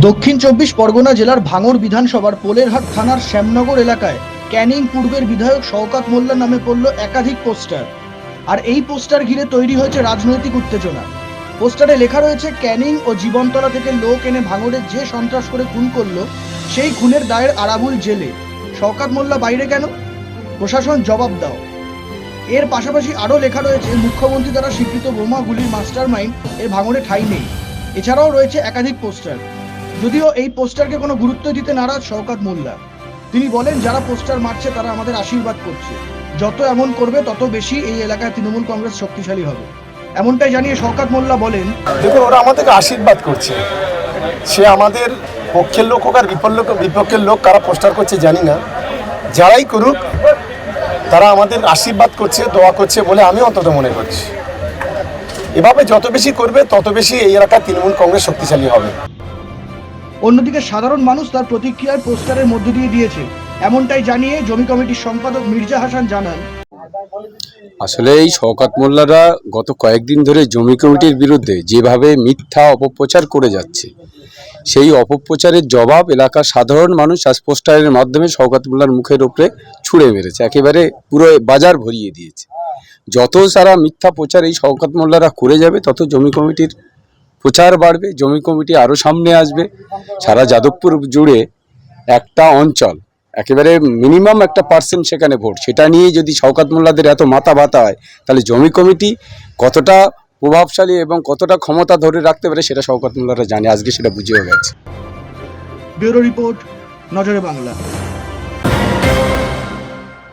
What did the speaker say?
দক্ষিণ চব্বিশ পরগনা জেলার ভাঙর বিধানসভার পোলেরহাট থানার শ্যামনগর এলাকায় ক্যানিং পূর্বের বিধায়ক শওকাত মোল্লা নামে পড়ল একাধিক পোস্টার। আর এই পোস্টার ঘিরে তৈরি হয়েছে রাজনৈতিক উত্তেজনা। পোস্টারে লেখা রয়েছে, ক্যানিং ও জীবনতলা থেকে লোক এনে ভাঙড়ে যে সন্ত্রাস করে খুন করল, সেই খুনের দায়ের আরাবুল জেলে। শওকাত মোল্লা বাইরে কেন? প্রশাসন জবাব দাও। এর পাশাপাশি আরও লেখা রয়েছে, মুখ্যমন্ত্রী দ্বারা স্বীকৃত বোমা গুলির মাস্টার মাইন্ড এর ভাঙড়ে ঠাঁই নেই। এছাড়াও রয়েছে একাধিক পোস্টার। যদিও এই পোস্টারকে কোনো গুরুত্ব দিতে নারাজ শওকাত মোল্লা। তিনি বলেন, যারা পোস্টার মারছে, তারা আমাদের আশীর্বাদ করছে। যত এমন করবে, তত বেশি এই এলাকায় তৃণমূল কংগ্রেস শক্তিশালী হবে। এমনটাই জানিয়ে শওকাত মোল্লা বলেন, দেখুন, ওরা আমাদেরকে আশীর্বাদ করছে। সে আমাদের পক্ষের লোক হোক আর বিপল লোক বিপক্ষের লোক কারা পোস্টার করছে জানি না। যারাই করুক, তারা আমাদের আশীর্বাদ করছে, দোয়া করছে বলে আমি অন্তত মনে করছি। এভাবে যত বেশি করবে, তত বেশি এই এলাকায় তৃণমূল কংগ্রেস শক্তিশালী হবে। অন্যদিকে সাধারণ মানুষ তার প্রতিক্রিয়ার পোস্টারের মধ্য দিয়ে দিয়েছে। এমনটাই জানিয়ে জমি কমিটির সম্পাদক মির্জা হাসান জানান। আসলে এই শওকাত মোল্লারা গত কয়েকদিন ধরে জমি কমিটির বিরুদ্ধে যেভাবে মিথ্যা অপপ্রচার করে যাচ্ছে, সেই অপপ্রচারের জবাব এলাকার সাধারণ মানুষ আজ পোস্টারের মাধ্যমে শওকাত মোল্লার মুখের উপরে ছুঁড়ে মেরেছে, একেবারে পুরো বাজার ভরিয়ে দিয়েছে। যত সারা মিথ্যা প্রচার এই শওকাত মোল্লারা করে যাবে, তত জমি কমিটির প্রচার বাড়বে, জমি কমিটি আরও সামনে আসবে। সারা যাদবপুর জুড়ে একটা অঞ্চল, একেবারে মিনিমাম একটা পার্সেন্ট সেখানে ভোট। সেটা নিয়ে যদি শওকাত মোল্লাদের এত মাথা ব্যথা হয়, তাহলে জমি কমিটি কতটা প্রভাবশালী এবং কতটা ক্ষমতা ধরে রাখতে পারে সেটা শওকাত মোল্লারা জানে। আজকে সেটা বুঝেও গেছে। ব্যুরো রিপোর্ট, নজরে বাংলা।